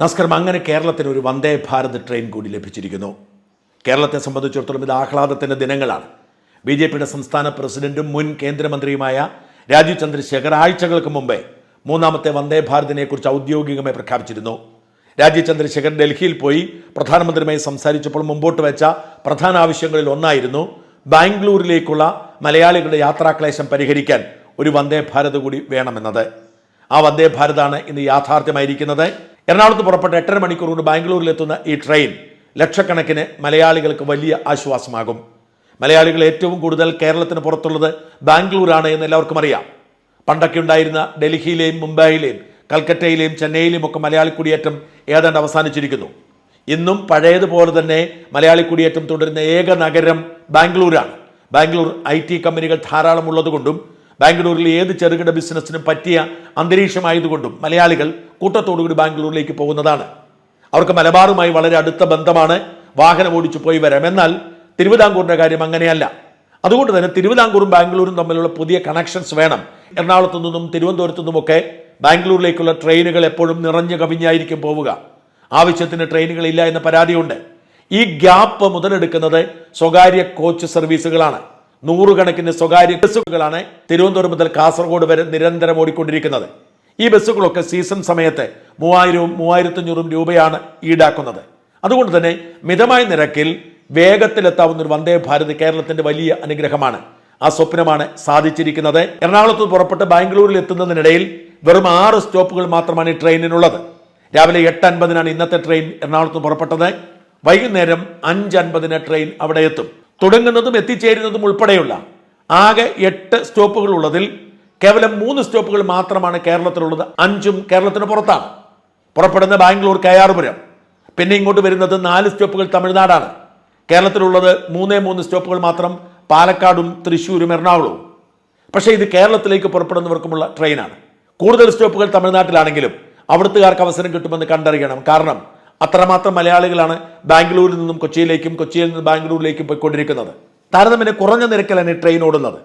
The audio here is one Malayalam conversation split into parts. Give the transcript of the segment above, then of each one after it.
നമസ്കാരം. അങ്ങനെ കേരളത്തിന് ഒരു വന്ദേ ഭാരത് ട്രെയിൻ കൂടി ലഭിച്ചിരിക്കുന്നു. കേരളത്തെ സംബന്ധിച്ചിടത്തോളം ഇത് ആഹ്ലാദത്തിന്റെ ദിനങ്ങളാണ്. ബി ജെ പിയുടെ സംസ്ഥാന പ്രസിഡന്റും മുൻ കേന്ദ്രമന്ത്രിയുമായ രാജീവ് ചന്ദ്രശേഖർ ആഴ്ചകൾക്ക് മുമ്പേ മൂന്നാമത്തെ വന്ദേ ഭാരതിനെക്കുറിച്ച് ഔദ്യോഗികമായി പ്രഖ്യാപിച്ചിരുന്നു. രാജീവ് ചന്ദ്രശേഖർ ഡൽഹിയിൽ പോയി പ്രധാനമന്ത്രിയുമായി സംസാരിച്ചപ്പോൾ മുമ്പോട്ട് വെച്ച പ്രധാന ആവശ്യങ്ങളിൽ ഒന്നായിരുന്നു ബാംഗ്ലൂരിലേക്കുള്ള മലയാളികളുടെ യാത്രാക്ലേശം പരിഹരിക്കാൻ ഒരു വന്ദേ ഭാരത് കൂടി വേണമെന്നത്. ആ വന്ദേ ഭാരതാണ് ഇന്ന് യാഥാർത്ഥ്യമായിരിക്കുന്നത്. എറണാകുളത്ത് പുറപ്പെട്ട എട്ടര മണിക്കൂർ കൊണ്ട് ബാംഗ്ലൂരിലെത്തുന്ന ഈ ട്രെയിൻ ലക്ഷക്കണക്കിന് മലയാളികൾക്ക് വലിയ ആശ്വാസമാകും. മലയാളികൾ ഏറ്റവും കൂടുതൽ കേരളത്തിന് പുറത്തുള്ളത് ബാംഗ്ലൂരാണ് എന്ന് എല്ലാവർക്കും അറിയാം. പണ്ടൊക്കെ ഉണ്ടായിരുന്ന ഡൽഹിയിലെയും മുംബൈയിലെയും കൽക്കട്ടയിലെയും ചെന്നൈയിലെയും ഒക്കെ മലയാളി കുടിയേറ്റം ഏതാണ്ട് അവസാനിച്ചിരിക്കുന്നു. ഇന്നും പഴയതുപോലെ തന്നെ മലയാളി കുടിയേറ്റം തുടരുന്ന ഏക നഗരം ബാംഗ്ലൂരാണ്. ബാംഗ്ലൂർ ഐ ടി കമ്പനികൾ ധാരാളം ഉള്ളതുകൊണ്ടും ബാംഗ്ലൂരിൽ ഏത് ചെറുകിട ബിസിനസ്സിനും പറ്റിയ അന്തരീക്ഷമായതുകൊണ്ടും മലയാളികൾ കൂട്ടത്തോടുകൂടി ബാംഗ്ലൂരിലേക്ക് പോകുന്നതാണ്. അവർക്ക് മലബാറുമായി വളരെ അടുത്ത ബന്ധമാണ്. വാഹനം ഓടിച്ചു പോയി വരാം. എന്നാൽ തിരുവിതാംകൂറിന്റെ കാര്യം അങ്ങനെയല്ല. അതുകൊണ്ട് തന്നെ തിരുവിതാംകൂറും ബാംഗ്ലൂരും തമ്മിലുള്ള പുതിയ കണക്ഷൻസ് വേണം. എറണാകുളത്തു നിന്നും തിരുവനന്തപുരത്തു നിന്നുമൊക്കെ ബാംഗ്ലൂരിലേക്കുള്ള ട്രെയിനുകൾ എപ്പോഴും നിറഞ്ഞു കവിഞ്ഞായിരിക്കും പോവുക. ആവശ്യത്തിന് ട്രെയിനുകൾ ഇല്ല എന്ന പരാതിയുണ്ട്. ഈ ഗ്യാപ്പ് മുതലെടുക്കുന്നത് സ്വകാര്യ കോച്ച് സർവീസുകളാണ്. നൂറുകണക്കിന് സ്വകാര്യ ബസ്സുകളാണ് തിരുവനന്തപുരം മുതൽ കാസർഗോഡ് വരെ നിരന്തരം ഓടിക്കൊണ്ടിരിക്കുന്നത്. ഈ ബസ്സുകളൊക്കെ സീസൺ സമയത്ത് മൂവായിരവും മൂവായിരത്തഞ്ഞൂറും രൂപയാണ് ഈടാക്കുന്നത്. അതുകൊണ്ട് തന്നെ മിതമായ നിരക്കിൽ വേഗത്തിലെത്താവുന്ന ഒരു വന്ദേ ഭാരത് കേരളത്തിന്റെ വലിയ അനുഗ്രഹമാണ്. ആ സ്വപ്നമാണ് സാധിച്ചിരിക്കുന്നത്. എറണാകുളത്ത് പുറപ്പെട്ട് ബാംഗ്ലൂരിൽ എത്തുന്നതിനിടയിൽ വെറും ആറ് സ്റ്റോപ്പുകൾ മാത്രമാണ് ഈ ട്രെയിനിനുള്ളത്. രാവിലെ എട്ട് അൻപതിനാണ് ഇന്നത്തെ ട്രെയിൻ എറണാകുളത്ത് പുറപ്പെട്ടത്. വൈകുന്നേരം അഞ്ച് അൻപതിന് ട്രെയിൻ അവിടെ എത്തും. തുടങ്ങുന്നതും എത്തിച്ചേരുന്നതും ഉൾപ്പെടെയുള്ള ആകെ എട്ട് സ്റ്റോപ്പുകൾ ഉള്ളതിൽ കേവലം മൂന്ന് സ്റ്റോപ്പുകൾ മാത്രമാണ് കേരളത്തിലുള്ളത്. അഞ്ചും കേരളത്തിന് പുറത്താണ്. പുറപ്പെടുന്ന ബാംഗ്ലൂർ കയാറുപുരം. പിന്നെ ഇങ്ങോട്ട് വരുന്നത് നാല് സ്റ്റോപ്പുകൾ തമിഴ്നാടാണ്. കേരളത്തിലുള്ളത് മൂന്നേ മൂന്ന് സ്റ്റോപ്പുകൾ മാത്രം പാലക്കാടും തൃശ്ശൂരും എറണാകുളവും. പക്ഷേ ഇത് കേരളത്തിലേക്ക് പുറപ്പെടുന്നവർക്കുമുള്ള ട്രെയിനാണ്. കൂടുതൽ സ്റ്റോപ്പുകൾ തമിഴ്നാട്ടിലാണെങ്കിലും അവിടുത്തുകാർക്ക് അവസരം കിട്ടുമെന്ന് കണ്ടറിയണം. കാരണം അത്രമാത്രം മലയാളികളാണ് ബാംഗ്ലൂരിൽ നിന്നും കൊച്ചിയിലേക്കും കൊച്ചിയിൽ നിന്ന് ബാംഗ്ലൂരിലേക്കും പോയിക്കൊണ്ടിരിക്കുന്നത്. താരതമ്യേന കുറഞ്ഞ നിരക്കിലാണ് ട്രെയിൻ ഓടുന്നത്.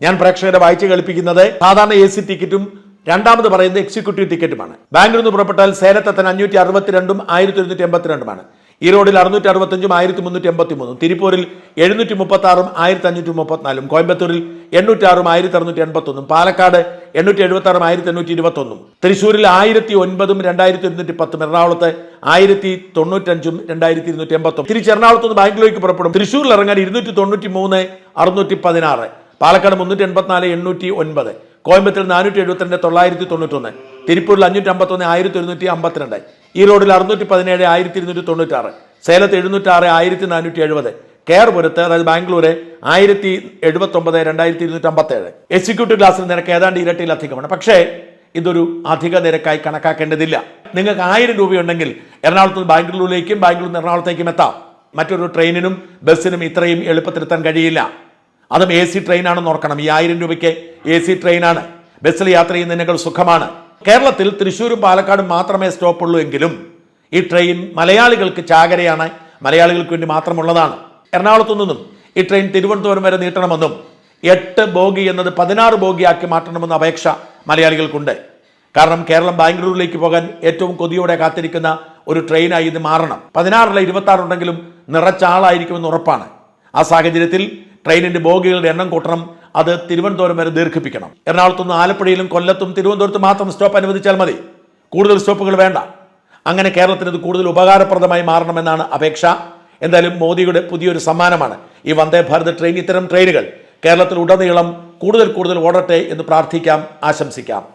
ഞാൻ പ്രേക്ഷകരെ വായിച്ചു കളിപ്പിക്കുന്നത് സാധാരണ എ സി ടിക്കറ്റും രണ്ടാമത് പറയുന്നത് എക്സിക്യൂട്ടീവ് ടിക്കറ്റുമാണ് ബാംഗ്ലൂരിൽ നിന്ന് പുറപ്പെട്ടാൽ സേലത്തെത്താൻ അഞ്ഞൂറ്റി അറുപത്തിരണ്ടും ആയിരത്തി ഒരുന്നൂറ്റി എൺപത്തിരണ്ടുമാണ്. ഈറോഡിൽ അറുന്നൂറ്റി അറുപത്തഞ്ചും ആയിരത്തി മുന്നൂറ്റി എൺപത്തി മൂന്നും തിരുപ്പൂരിൽ എഴുന്നൂറ്റി മുപ്പത്തി ആറും ആയിരത്തി അഞ്ഞൂറ്റി മുപ്പത്തിനാലും കോയമ്പത്തൂരിൽ എണ്ണൂറ്റി ആറും ആയിരത്തി അറുന്നൂറ്റി എൺപത്തൊന്നും പാലക്കാട് എണ്ണൂറ്റി എഴുപത്തി ആറും ആയിരത്തി എണ്ണൂറ്റി ഇരുപത്തൊന്നും തൃശ്ശൂരിൽ ആയിരത്തി ഒൻപതും രണ്ടായിരത്തി ഒരുന്നൂറ്റി പത്തും എറണാകുളത്ത് ആയിരത്തി തൊണ്ണൂറ്റഞ്ചും രണ്ടായിരത്തി ഇരുന്നൂറ്റി എൺപത്തൊന്നും തിരിച്ച് എറണാകുളത്ത് നിന്ന് ബാംഗ്ലൂരിലേക്ക് പുറപ്പെടും തൃശ്ശൂരിൽ ഇറങ്ങാൻ ഇരുന്നൂറ്റി തൊണ്ണൂറ്റി മൂന്ന് അറുന്നൂറ്റി പതിനാറ് പാലക്കാട് മുന്നൂറ്റി എൺപത്തിനാല് എണ്ണൂറ്റി ഒൻപത് കോയമ്പത്തൂർ നാനൂറ്റി എഴുപത്തിരണ്ട് തൊള്ളായിരത്തി തൊണ്ണൂറ്റൊന്ന് തിരുപ്പൂരിൽ അഞ്ഞൂറ്റി അമ്പത്തൊന്ന് ആയിരത്തി ഒരുന്നൂറ്റി അമ്പത്തിരണ്ട് ഈറോഡിൽ അറുന്നൂറ്റി പതിനേഴ് ആയിരത്തി ഇരുന്നൂറ്റി തൊണ്ണൂറ്റാറ് സേലത്ത് എഴുന്നൂറ്റാറ് ആയിരത്തി നാനൂറ്റി എഴുപത് കെയർപുരത്ത് അതായത് ബാംഗ്ലൂര് ആയിരത്തി എഴുപത്തൊമ്പത് രണ്ടായിരത്തി ഇരുന്നൂറ്റി അമ്പത്തേഴ് എക്സിക്യൂട്ടീവ് ക്ലാസ്സിൽ നിരക്ക് ഏതാണ്ട് ഇരട്ടിയിലധികമാണ്. പക്ഷേ ഇതൊരു അധിക നിരക്കായി കണക്കാക്കേണ്ടതില്ല. നിങ്ങൾക്ക് ആയിരം രൂപയുണ്ടെങ്കിൽ എറണാകുളത്ത് നിന്ന് ബാംഗ്ലൂരിലേക്കും ബാംഗ്ലൂരിൽ നിന്ന് എറണാകുളത്തേക്കും എത്താം. മറ്റൊരു ട്രെയിനിനും ബസ്സിനും ഇത്രയും എളുപ്പത്തിലെത്താൻ കഴിയില്ല. അതും എ സി ട്രെയിനാണെന്ന് ഓർക്കണം. ഈ ആയിരം രൂപയ്ക്ക് എ സി ട്രെയിനാണ്. ബസ്സിൽ യാത്ര ചെയ്യുന്നതിനേക്കാൾ സുഖമാണ്. കേരളത്തിൽ തൃശ്ശൂരും പാലക്കാടും മാത്രമേ സ്റ്റോപ്പുള്ളൂ എങ്കിലും ഈ ട്രെയിൻ മലയാളികൾക്ക് ചാകരയാണ് മലയാളികൾക്ക് വേണ്ടി മാത്രമുള്ളതാണ്. എറണാകുളത്തു നിന്നും ഈ ട്രെയിൻ തിരുവനന്തപുരം വരെ നീട്ടണമെന്നും എട്ട് ബോഗി എന്നത് പതിനാറ് ബോഗിയാക്കി മാറ്റണമെന്ന അപേക്ഷ മലയാളികൾക്കുണ്ട്. കാരണം കേരളം ബാംഗ്ലൂരിലേക്ക് പോകാൻ ഏറ്റവും കൊതിയോടെ കാത്തിരിക്കുന്ന ഒരു ട്രെയിനായി ഇത് മാറണം. പതിനാറിലെ ഇരുപത്തി ആറ് ഉണ്ടെങ്കിലും നിറച്ച ആളായിരിക്കുമെന്ന് ഉറപ്പാണ്. ആ സാഹചര്യത്തിൽ ട്രെയിനിന്റെ ബോഗികളുടെ എണ്ണം കൂട്ടണം അത് തിരുവനന്തപുരം വരെ ദീർഘിപ്പിക്കണം. എറണാകുളത്തുനിന്ന് ആലപ്പുഴയിലും കൊല്ലത്തും തിരുവനന്തപുരത്തും മാത്രം സ്റ്റോപ്പ് അനുവദിച്ചാൽ മതി. കൂടുതൽ സ്റ്റോപ്പുകൾ വേണ്ട. അങ്ങനെ കേരളത്തിന് ഇത് കൂടുതൽ ഉപകാരപ്രദമായി മാറണമെന്നാണ് അപേക്ഷ. എന്തായാലും മോദിയുടെ പുതിയൊരു സമ്മാനമാണ്. ഈ വന്ദേ ഭാരത് ട്രെയിൻ ഇത്തരം ട്രെയിനുകൾ കേരളത്തിൽ ഉടനീളം കൂടുതൽ കൂടുതൽ ഓടട്ടെ എന്ന് പ്രാർത്ഥിക്കാം ആശംസിക്കാം.